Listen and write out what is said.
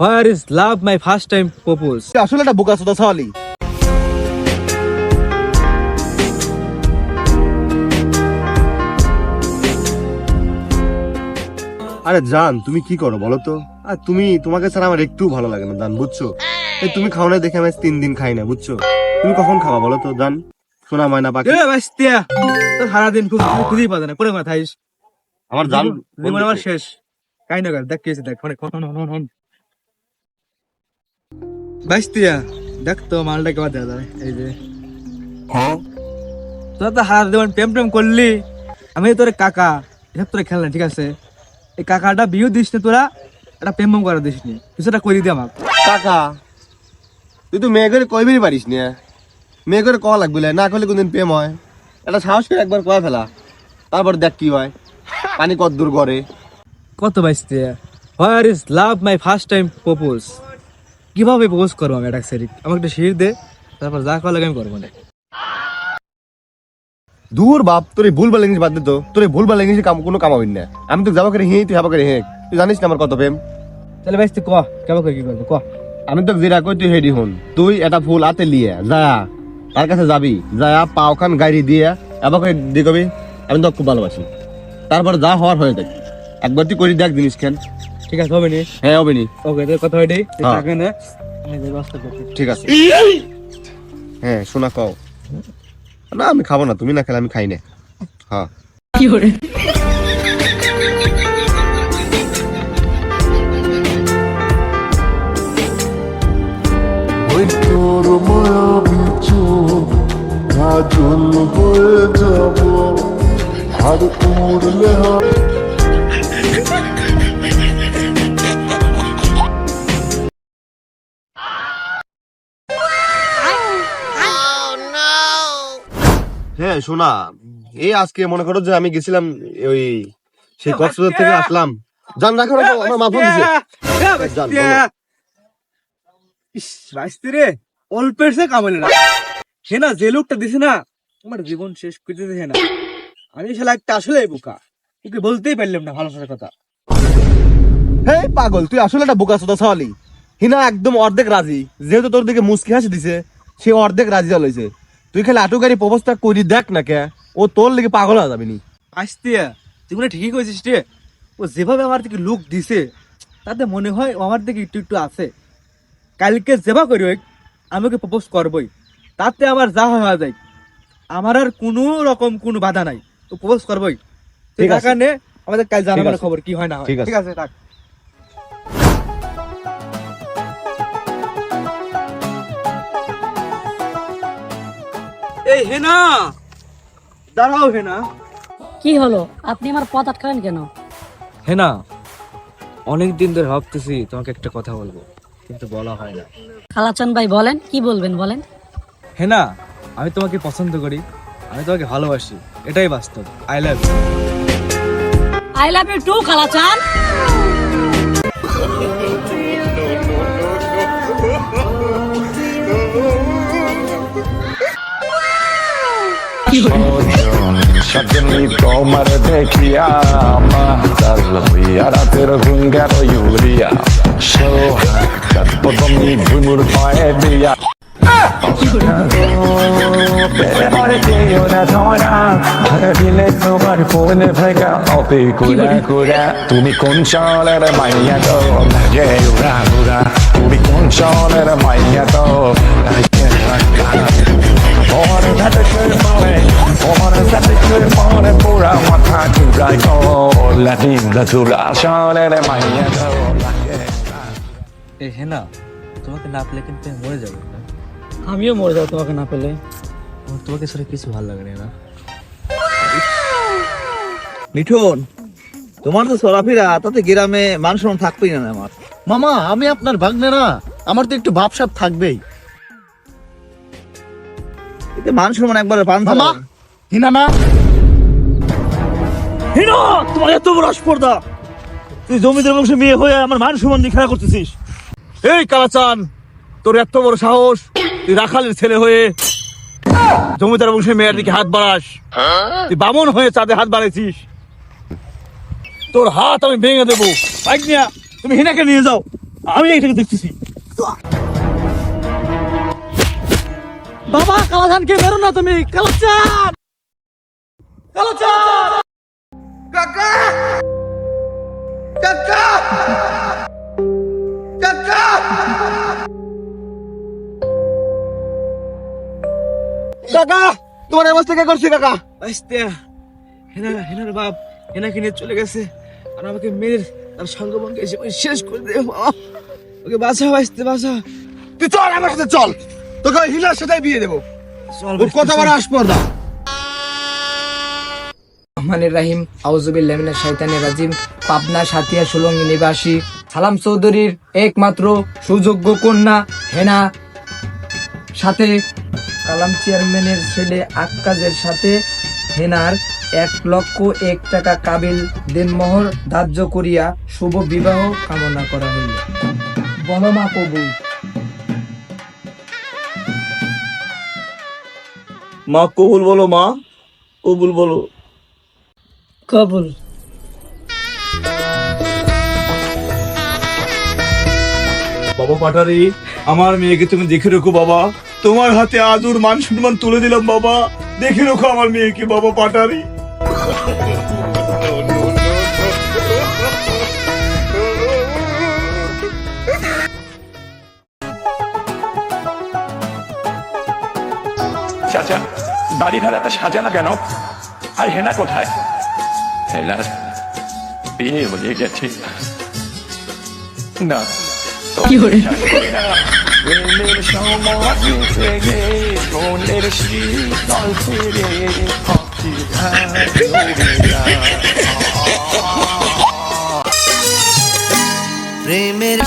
Where is love my first time propose আসলে একটা বোকা সুদা সাওয়ালি। আরে জান তুমি কি করো বলো তো? আর তুমি তোমাকে ছাড়া আমার একটু ভালো লাগে না জান বুঝছ? এই তুমি খাও না দেখে আমি আজ তিন দিন খাই না বুঝছ? তুমি কখন খাওয়া বলো তো জান? শোনা ময়না পাখি। এ বাস্তিয়া! তো সারাদিন খুব খুঁজেই পাবে না করে মাথাইস আমার জান জীবন আমার শেষ। কাই না কর দেখ কেছে দেখ অনেক হন হন হন বাস্তিয়া দেখ তো মালটা কেমন দেওয়া যায় এই যে। হ্যাঁ? তোরা তো হার দেবেন প্রেম প্রেম করলি। আমি তোর কাকা এসব তোরা খেল না ঠিক আছে? এই কাকাটা বিয়ে দিস না তোরা একটা প্রেম প্রেম করা দিস নি কিছুটা করে দি আমাকে। কাকা তুই তো মেয়ে করে কইবেই পারিস না মেয়ে করে কওয়া লাগবে না করলে কোনদিন প্রেম হয়। এটা সাহস করে একবার কয়ে ফেলা তারপর দেখ কি হয়। পানি কত দূর করে কত বাস্তিয়া where is love my first time propose কীভাবে প্রপোজ করব আমি এটা সেরি আমাকে একটা শির দে তারপর যা করা লাগে আমি করব না দূর বাপ তোর এই ভুলভাল ইংলিশ বাদ দে তো। তোর এই ভুলভাল ইংলিশে কাম কোনো কামাবি না। আমি তো যাব করে হে তুই যাব করে হে। তুই জানিস না আমার কত প্রেম? তাহলে বাস্তি ক? কেমন করে কি করব? ক? আমি তো যেটা কই তুই হেডি হন। তুই এটা ফুল হাতে লিয়ে যা। তার কাছে যাবি। যা পাও খান গাড়ি দিয়ে। এবার করে দিয়ে কবি? আমি তো খুব ভালোবাসি। তারপর যা হওয়ার হয়ে যাক একবার তুই করি দেখ জিনিস কেন ঠিক আছে হবে নি? হ্যাঁ হবে নি। ওকে তোর কথা হইডি হ্যাঁ। টাকা নে ঠিক আছে। হ্যাঁ শোনা কও না আমি খাব না তুমি না খেলে আমি খাই না। হ্যাঁ। ওই তোর মায়াবী চোখ কাজল হয়ে যাব আর উড়লে হাত হ্যাঁ শোনা এই আজকে মনে করো যে আমি গেছিলাম ওই সেই কক্সবাজার থেকে আসলাম। জান রাখো রাখো আমার মা ফোন দিছে। রে অল্পের সে কামালে না। সে না যে লোকটা দিছে না আমার জীবন শেষ করে দিছে না। আমি শালা একটা আসলে বোকা। ওকে বলতেই পারলাম না ভালোবাসার কথা। হে পাগল তুই আসলে একটা বোকা সোদা সাওয়ালি হিনা একদম অর্ধেক রাজি। যেহেতু তোর দিকে মুসকি হাসি দিছে সে অর্ধেক রাজি হয়েছে তুই খালি আটু গাড়ি প্রবস্থা করি দেখ না কে। ও তোর লিগে পাগল হয়ে যাবে নি। তুই মনে ঠিকই করেছিস রে। ও যেভাবে আমার দিকে লুক দিছে তাতে মনে হয় ও আমার দিকে একটু একটু আছে। কালকে যেবা করি আমি ওকে প্রপোজ করবই। তাতে আমার যা হয় হওয়া যায়। আমার আর কোনো রকম কোনো বাধা নাই। তো প্রপোজ করবই। ঠিক আছে। আমাদের কাল জানাবার খবর কি হয় না ঠিক আছে। ঠিক আছে এই হেনা দাঁড়াও হেনা। কি হলো? আপনি আমার পথ আটকালেন কেন? হেনা অনেক দিন ধরে ভাবতেছি তোমাকে একটা কথা বলব কিন্তু বলা হয় না। খালাচান ভাই বলেন কি বলবেন বলেন? হেনা আমি তোমাকে পছন্দ করি আমি তোমাকে ভালোবাসি এটাই বাস্তব I love you I love you too খালাচান। Suddenly তোমার দেখিয়া মাতাল হইয়া রাতের ঘুম গেল ইউরিয়া সোহাগ পদমি ঘুমুর পায়ে দিয়া তুমি কোন চলের মাইয়া তো তুমি কোন চলের মাইয়া তো মাইয়া হেনা তোমাকে না পেলে কিন্তু মরে যাব আমিও মরে যাব তোমাকে না পেলে। আমার তোমাকে ছাড়া কিছু ভালো লাগে না মিঠুন তোমার তো চলাফেরা তাতে গ্রামে মান সম্মান থাকবেই না আমার। মামা আমি আপনার ভাগ্নে না আমার তো একটু ভাবসাব থাকবেই। এতে মান সম্মান একবার পান মামা হিনা না। হিনো তোমার এত বড় স্পর্ধা। তুই জমিদার বংশে মেয়ে হয়ে আমার মান সম্মান নিয়ে খেলা করতেছিস। এই কালাচান, তোর এত বড় সাহস, তুই রাখালের ছেলে হয়ে জমিদার বংশে মেয়ের দিকে হাত বাড়াস। তুই বামন হয়ে চাঁদে হাত বাড়াইছিস। তোর হাত আমি ভেঙে দেবো। বাইক নিয়ে, তুমি হিনাকে নিয়ে যাও। আমি এটাকে দেখতেছি। বাবা, কালাচানকে মেরো না তুমি। কালাচান! কালাচান! কাকা! কাকা! কাকা! কাকা তোমার অবস্থা কে করছে কাকা? আসতে হেনা হেনার বাপ হেনাকে নিয়ে চলে গেছে। আর আমাকে মেয়ের তার সঙ্গবঙ্গে এসে শেষ করে দেবে বাবা। ওকে বাঁচাও আসতে বাঁচাও তুই চল আমার সাথে চল। তোকে হিলার সাথে বিয়ে দেবো। চল কত বড় আসপর্দা রহমানের রাহিম আউজুবিল্লাহ মিনাশ রাজিম, পাবনা সাতিয়া সুলঙ্গি নিবাসী। সালাম চৌধুরীর একমাত্র সুযোগ্য কন্যা হেনা। সাথে কালাম চেয়ারম্যানের ছেলে আক্কাজের সাথে হেনার এক লক্ষ এক টাকা কাবিল দেনমোহর ধার্য করিয়া শুভ বিবাহ কামনা করা হইল। বলমা কবুল। মা, কবুল বলো মা, কবুল বলো। কবুল। বাবা পাটারি আমার মেয়েকে তুমি দেখে রেখো বাবা। তোমার হাতে আদুর মান সম্মান তুলে দিলাম বাবা। দেখে রেখো আমার মেয়েকে বাবা পাটারি। চাচা বাড়ি ভাড়াটা সাজা না কেন? আর হেনা কোথায়? হেনার বিয়ে হয়ে গেছে না প্রেমের